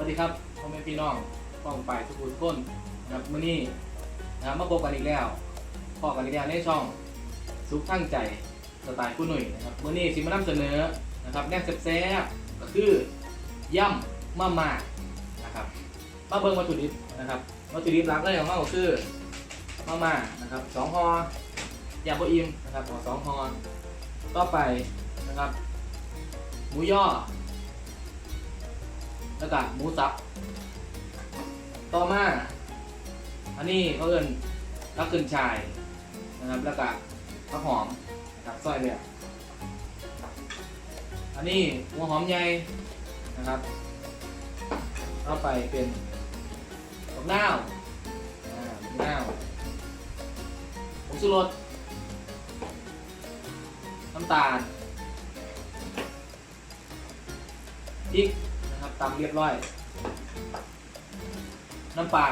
วัสดีครับพ่อแม่พี่น้องป้องไปทุกคนกคนนะครับมื้อนี้นะครับมาพบกันอีกแล้วพอกันอีกแล้วในช่องซุปทั้งใจสไตล์ผู้หนุ่ยนะครับมื้อนี้สิมานำเสนอนะครับแนวแซ่บๆก็คือย่ำมาม่านะครับมาเบิ่งวัตถุดิบนะครับวัตถุดิบหลักเลยของเราคือมาม่านะครับสองห่อยำบอิมนะครับขอสองห่อต่อไปนะครับหมูย่อ แล้วก็หมูสับต่อมา อันนี้เขาเอิ้นรักขึ้นชายนะครับแล้วก็ข้าวหอมนะครับซอยเลยอันนี้หัวหอมใหญ่นะครับเอาไปเป็นดอกนาวอ่าดอกนาวผงชูรสน้ำตาลพริก ตำเรียบร้อย น้ำปลา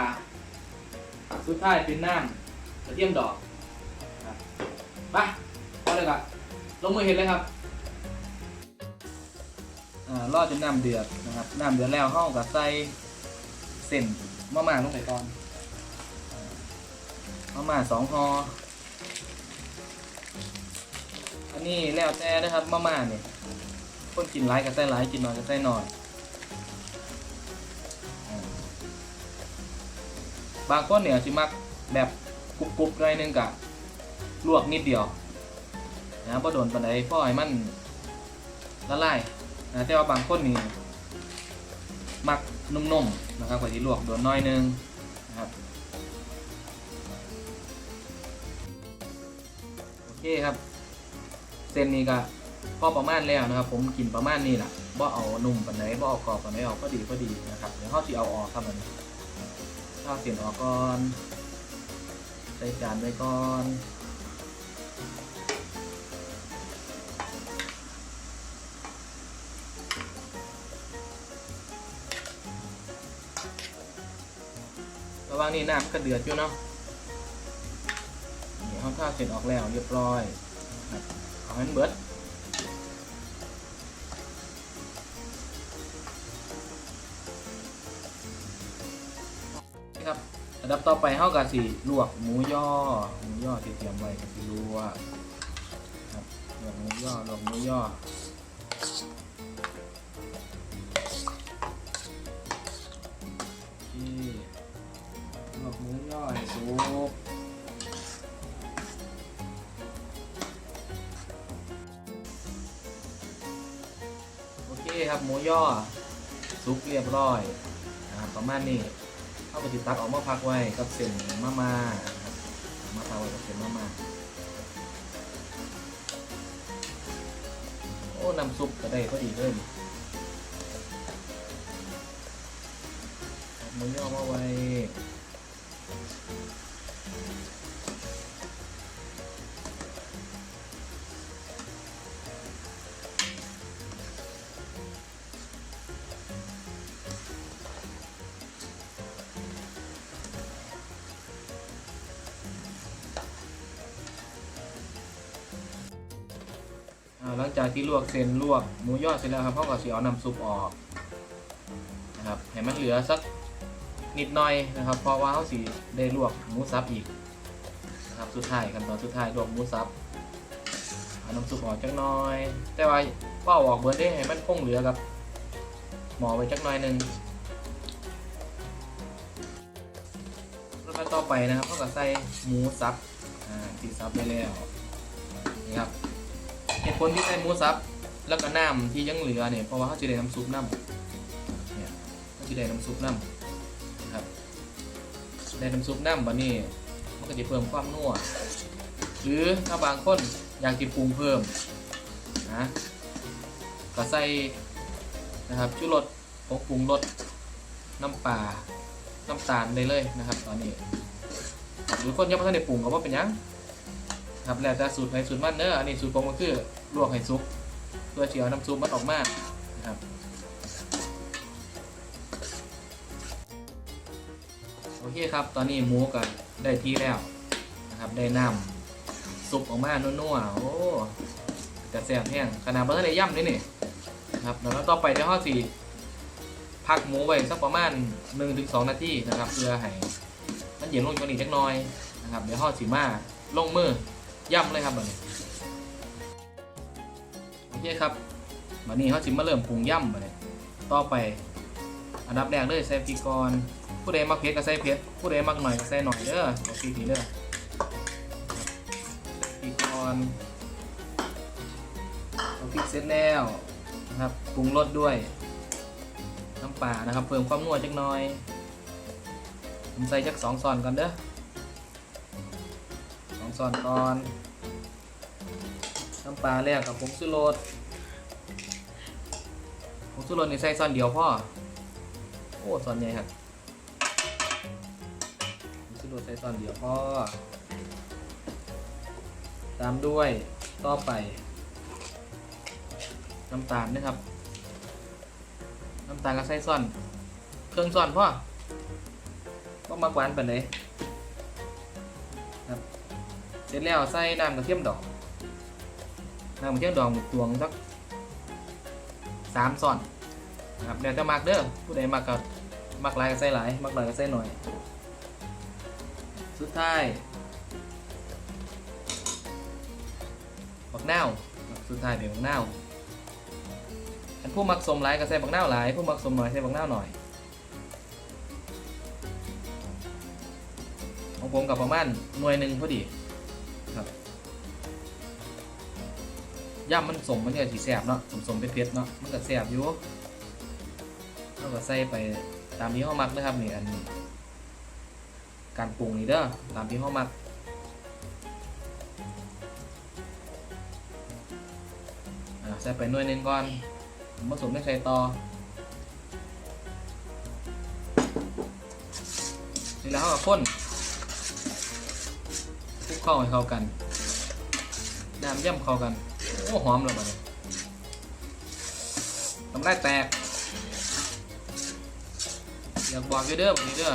สุดท้ายเป็นน้ำกระเทียมดอกครับไปพอเลยครับลงมือเห็นเลยครับอ่ารอดจนน้ำเดือดนะครับน้ำเดือดแล้วเข้ากับใส่เส้นมะม่าลงไปก่อนมะม่าสองห่ออันนี้แล้วแต่นะครับมะม่าเนี่ยคนกินหลายก็ใส่หลายกินน้อยก็ใส่น้อย บางคนเนี่ยสิมักแบบกรุบๆหน่อยนึงกะลวกนิดเดียวนะพอโดนปานใดพ่อให้มันละลายนะแต่ว่าบางคนนี่มักนุ่มๆนะครับก็สิลวกโดนน้อยนึงนะครับโอเคครับเส้นนี้ก็พอประมาณแล้วนะครับ ผมกินประมาณนี้แหละบ่เอานุ่มปานใดบ่เอากรอบปานใดออกก็ดีก็ดีนะครับเดี๋ยวเขาสิเอาออกครับมัน ข้าวเสียนออกก่อนใส่จานไว้ก่อนระหว่างนี้น้ำก็เดือดอยู่เนาะนี่ข้าวข้าวเสร็จออกแล้วเรียบร้อยเอาให้มันเบิด อันดับต่อไปเฮากะสิลวกหมูย่อหมูย่อที่เตรียมไว้ก็สิลวกครับลวกหมูย่อลวกหมูย่อลวกหมูย่อให้สุกโอเคครับหมูย่อสุกเรียบร้อยนะครับประมาณนี้ เข้าไปติดตักออกมาพักไว้กับเส้นมามาครับมาพักไว้กับเส้นมามาโอ้น้ำซุปก็ได้พอดีเลยเอาหมูย่อมาไว้ จากที่ลวกเส้นลวกหมูย่อเสร็จแล้วครับเขาก็สิเอาน้ำซุปออกนะครับให้มันเหลือสักนิดหน่อยนะครับเพราะว่าเขาสิได้ลวกหมูสับอีกนะครับสุดท้ายขั้นตอนสุดท้ายลวกหมูสับเอาน้ำซุปออกจักหน่อย แต่ว่าว่าอออกเบิร์ได้ให้มันคงเหลือกับหมอไว้จักหน่อยหนึ่งแล้วก็ต่อไปนะครับเขาก็ใส่หมูสับอ่าที่สับไปแล้วนี่ครับ เหตุผลที่ใส่หมูสับแล้วก็น้ำที่ยังเหลือเนี่ยเพราะว่าเขาจะได้น้ำซุปน้ำเนี่ยเขาจะได้น้ำซุปน้ำนะครับได้น้ำซุปน้ำวันนี้มันก็จะเพิ่มความนัวหรือถ้าบางคนอยากจะปรุงเพิ่มนะก็ใส่นะครับชูรสผงปรุงรสน้ำปลาน้ำตาลได้เลยนะครับ ตอนนี้หรือคนยังไม่ทันได้ปรุงก็ว่าเป็นยัง ครับแล้วแต่สูตรใครสูตรมันเนอะอันนี้สูตรผมก็คือลวกให้ซุปเพื่อเชียวน้ำซุปมันออกมานะครับโอเคครับ ตอนนี้หมูก็ได้ที่แล้วนะครับได้น้ำซุปออกมานัวๆโอ้กระแสบแห้งขนาดเบอร์ในย่ำนี่นี่นะครับแล้วต่อไปเดี๋ยวข้อสี่พักหมูไว้สักประมาณ 1-2 นาทีนะครับ เพื่อให้มันเย็นลงกว่านี้จักหน่อยนะครับเดี๋ยวห่อสีมาลงมือ ย่ำเลยครับแบบนี้โอเคครับวันนี้เขาสิมาเริ่มปรุงย่ำไปเลยต่อไปอันดับแรกเลยใส่พริกก่อนผู้ใดมักเผ็ดก็ใส่เผ็ดผู้ใดมักหน่อยก็ใส่หน่อยเด้อโอเคทีเด้อพริกก่อนเอาพริกเสร็จแล้วนะครับปรุงรสด้วยน้ำปลานะครับ เพิ่มความนัวจักหน่อยผมใส่จักสองช้อนก่อนเด้อ สอนก่อนน้ำปลาแล้วกับผงชูรสผงชูรสนี่ใส่ช้อนเดียวพ่อ โอ้ซอนใหญ่ครับผมจะโดดใส่ซอนเดียวพ่อ ตามด้วยต่อไป น้ำตาลนะครับ น้ำตาลก็ใส่ซอน เครื่องซอนพ่อก็มากหวานไปเลย เสร็จแล้วใส่น้ำกระเทียมดอกน้ำกระเทียมดอกตวงสักสามซ่อนนะครับเดี๋ยวจะมักเด้อผู้ใดมักกับมักหลายก็ใส่หลายมักหลายก็ใส่หน่อย สุดท้ายบักเน่าสุดท้ายเป็นบักเน่าอันผู้มักสมหลายก็ใส่บักเน่าหลายผู้มักสมหน่อยใส่บักเน่าหน่อยของผมกับประมาณหน่วยหนึ่งพอดี ย่ำมันสมมันก็สีแสบเนาะสมสมเผ็ดๆเนาะมันก็แสบอยู่เราก็ใส่ไปตามที่ห้อมักนะครับนี่อันการปรุงนี่เด้อตามที่ห้อมักใส่ไปหน่วยหนึงก่อนผสมไม่ใส่ต่อนี่แล้วเราก็ข้นคลุกเข้าให้เข้ากันน้ำย่ำเข้ากัน โอ้หอมเลยมาเนี่ยทำได้แตก อยากบอกเด้อบอกอยู่เด้อ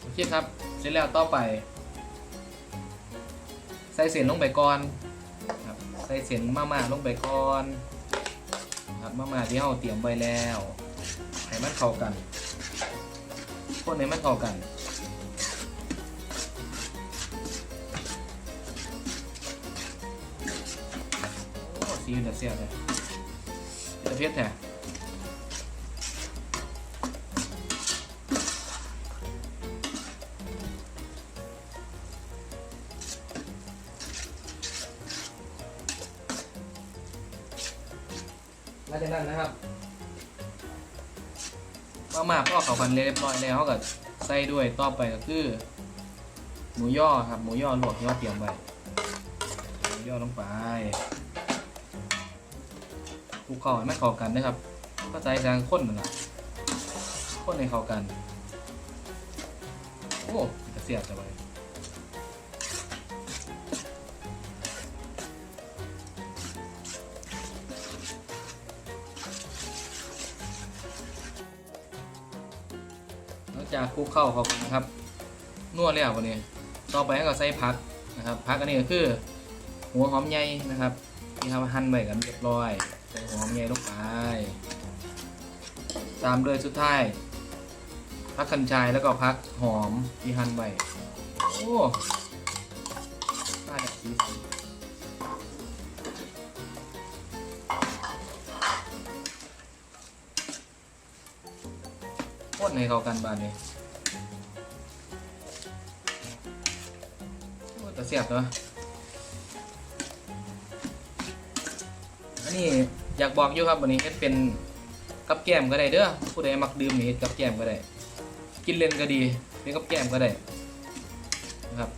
โอเคครับ เสร็จแล้วต่อไป ใส่เส้นลงไปก่อนครับใส่เส้นมาม่าลงไปก่อนครับมาม่าที่เราเตรียมไว้แล้ว ให้มันเข้ากัน คนให้มันเข้ากัน โอ้สีเดือดเสียเลยเป็นตะเพียแท้หลังจากนั้นนะครับ มาม่าพ่อเขาพันเรียบร้อยแล้วเขาก็ใส่ด้วยต่อไปก็คือ หมูย่อครับหมูย่อลวกย่อเตรียมไว้หมูย่อลงไปคลุกเข้าให้มันเข้ากันนะครับก็ใจจางข้นนั่นแหละข้นให้เข้ากัน โอ้จะเสียบจะไป จากคลุกเข้าเข้ากันนะครับนวดแล้ววันนี้ต่อไปก็ใส่ผักนะครับผักอันนี้ก็คือหัวหอมใหญ่นะครับที่เราหั่นไว้กันเรียบร้อยใส่หัวหอมใหญ่ลงไปตามด้วยสุดท้ายพักคันชายแล้วก็พักหอมที่หั่นไว้โอ้น่าจะสีสัน คตรในเข้ากันบานนี้โอ้แต่เสียบเนาะอันนี้อยากบอกอยู่ครับวันนี้เฮ็ดเป็นกับแก้มก็ได้เด้อผู้ใดมักดื่มนี่เฮ็ดกับแก้มก็ได้ กินเล่นก็ดีเป็นกับแก้มก็ได้นะครับ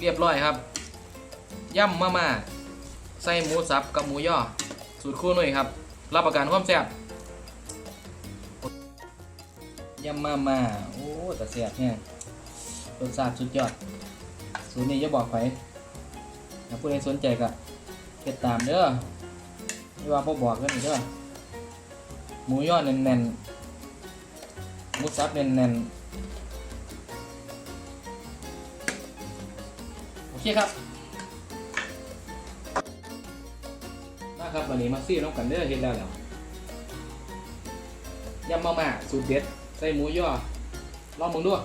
เรียบร้อยครับย่ำมาม่าใส่หมูสับกับหมูย่อสูตรคู่หน่อยครับ รับประกันความแซ่บ ยำมาม่าโอ้แต่แซ่บเนี่ยรสชาติสุดยอดสูตรนี้อย่าบอกใครถ้าผู้ใดสนใจก็เก็ดตามเด้อนี่ว่าพ่อบอกกันนี่เด้อหมูย่อแน่นๆหมูสับแน่นๆโอเคครับมาครับวันนี้มาซี่น้องกันเด้อเห็นแล้วแล้วยำมาม่าสูตรเด็ด ใส่หมูย่อลองมึงด้วย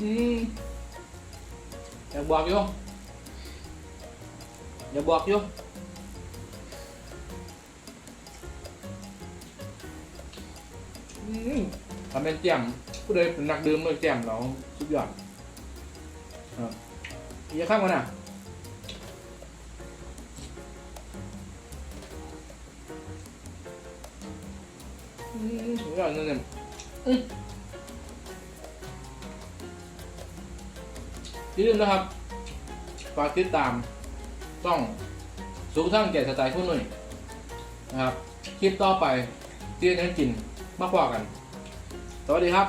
อืมอยาบอกอยู่อยาบอกอยู่อืมทำเป็นเจียมผู้ใดเป็นนักดื่มเลยเจียมเราสุดยอดครับอีกข้ามกันอะ ยอดนั่นเนี่ยอืมอย่าลืมนะครับ ฝากติดตาม ต้องสูงทั้งเกียรติสไตล์คุณหนุ่ยนะครับ คลิปต่อไปที่จะกินมากกว่ากัน สวัสดีครับ